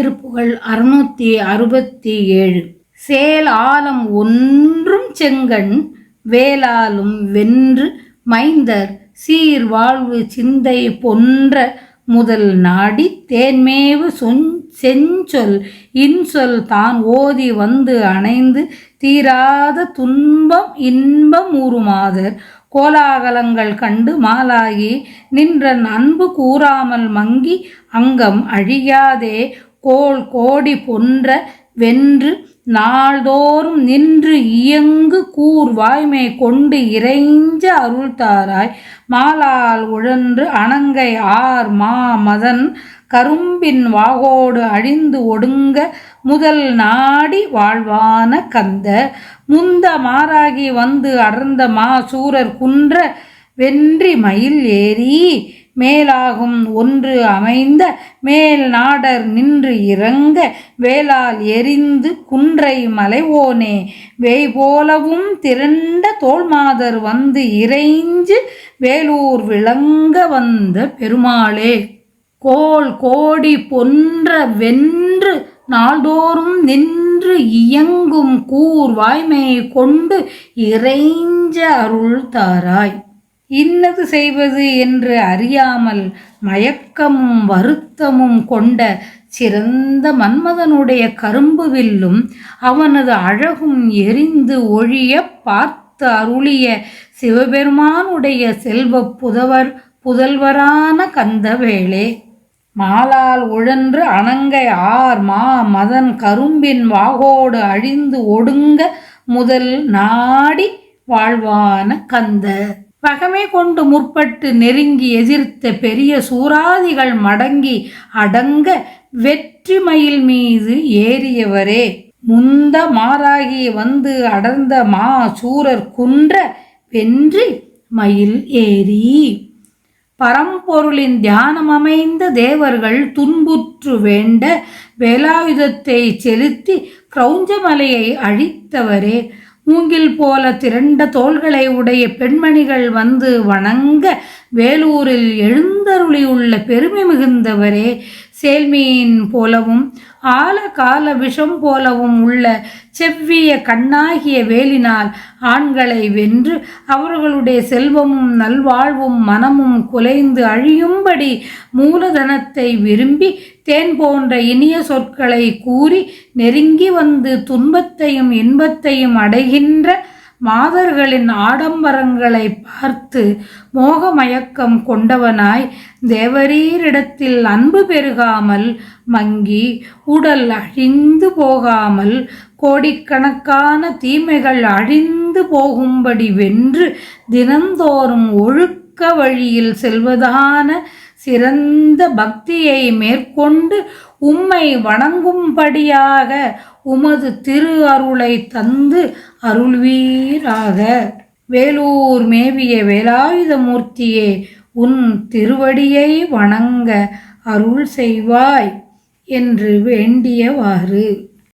திருப்புகள் அறுநூத்தி அறுபத்தி ஏழு. சேல் ஆலம் ஒன்றும் செங்கண் வேலாலும் வென்று மைந்தர் சீர் வாழ்வு சிந்தை போன்ற முதல் நாடி தேன்மேவு சொன் செஞ்சொல் இன்சொல் தான் ஓதி வந்து அணைந்து தீராத துன்பம் இன்பம் ஊறுமாதர். கோலாகலங்கள் கண்டு மாலாகி நின்றன் அன்பு கூறாமல் மங்கி அங்கம் அழியாதே. கோள் கோடி பொன்ற வென்று நாள்தோறும் நின்று இயங்கு கூர் வாய்மை கொண்டு இறைஞ்ச அருள்தாராய். மாலால் உழன்று அணங்கை ஆர் மா மதன் கரும்பின் வாகோடு அழிந்து ஒடுங்க முதல் நாடி வாழ்வான கந்த. முந்த மாறாகி வந்து அடர்ந்த மா சூரர் குன்ற வென்றி மயில் ஏறி மேலாகும் ஒன்று அமைந்த மேல் நாடர் நின்று இறங்க வேளால் எரிந்து குன்றை மலை ஓனே. வேய் போலவும் திரண்ட தோல்மாதர் வந்து இறைஞ்சு வேலூர் விளங்க வந்த பெருமாளே. கோல் கோடி பொன்ற வென்று நாள்தோறும் நின்று இயங்கும் கூர் வாய்மையை கொண்டு இறைஞ்ச அருள் தாராய். இன்னது செய்வது என்று அறியாமல் மயக்கமும் வருத்தமும் கொண்ட சிறந்த மன்மதனுடைய கரும்பு வில்லும் அவனது அழகும் எரிந்து ஒழிய பார்த்து அருளிய சிவபெருமானுடைய செல்வ புதவர் புதல்வரான கந்தவேளே. மாலால் உழன்று அணங்கை ஆர் மா மதன் கரும்பின் வாகோடு அழிந்து ஒடுங்க முதல் நாடி வாழ்வான கந்த. பகமை கொண்டு முற்பட்டு நெருங்கி எதிர்த்த பெரிய சூராதிகள் மடங்கி அடங்க வெற்றி மயில் மீது ஏறியவரே. முந்த மாறாகி வந்து அடர்ந்த மா சூரர் குன்ற வென்றி மயில் ஏறி. பரம்பொருளின் தியானம் அமைந்த தேவர்கள் துன்புற்று வேண்ட வேலாயுதத்தை செலுத்தி கிரௌஞ்சமலையை அழித்தவரே. மூங்கில் போல திரண்ட தோள்களை உடைய பெண்மணிகள் வந்து வணங்க வேலூரில் எழுந்தருளியுள்ள பெருமை மிகுந்தவரே. சேல்மீன் போலவும் ஆலகால விஷம் போலவும் உள்ள செவ்விய கண்ணாகிய வேலினால் ஆண்களை வென்று அவர்களுடைய செல்வமும் நல்வாழ்வும் மனமும் குலைந்து அழியும்படி மூலதனத்தை விரும்பி தேன் போன்ற இனிய சொற்களை கூறி நெருங்கி வந்து துன்பத்தையும் இன்பத்தையும் அடைகின்ற மாதர்களின் ஆடம்பரங்களை பார்த்து மோகமயக்கம் கொண்டவனாய் தேவரீரிடத்தில் அன்பு பெருகாமல் மங்கி உடல் அழிந்து போகாமல் கோடிக்கணக்கான தீமைகள் அழிந்து போகும்படி வென்று தினந்தோறும் ஒழுக்க வழியில் செல்வதான சிறந்த பக்தியை மேற்கொண்டு உம்மை வணங்கும்படியாக உமது திரு அருளை தந்து அருள்வீராக. வேலூர் மேவிய வேலாயுதமூர்த்தியே உன் திருவடியை வணங்க அருள் செய்வாய் என்று வேண்டியவாறு.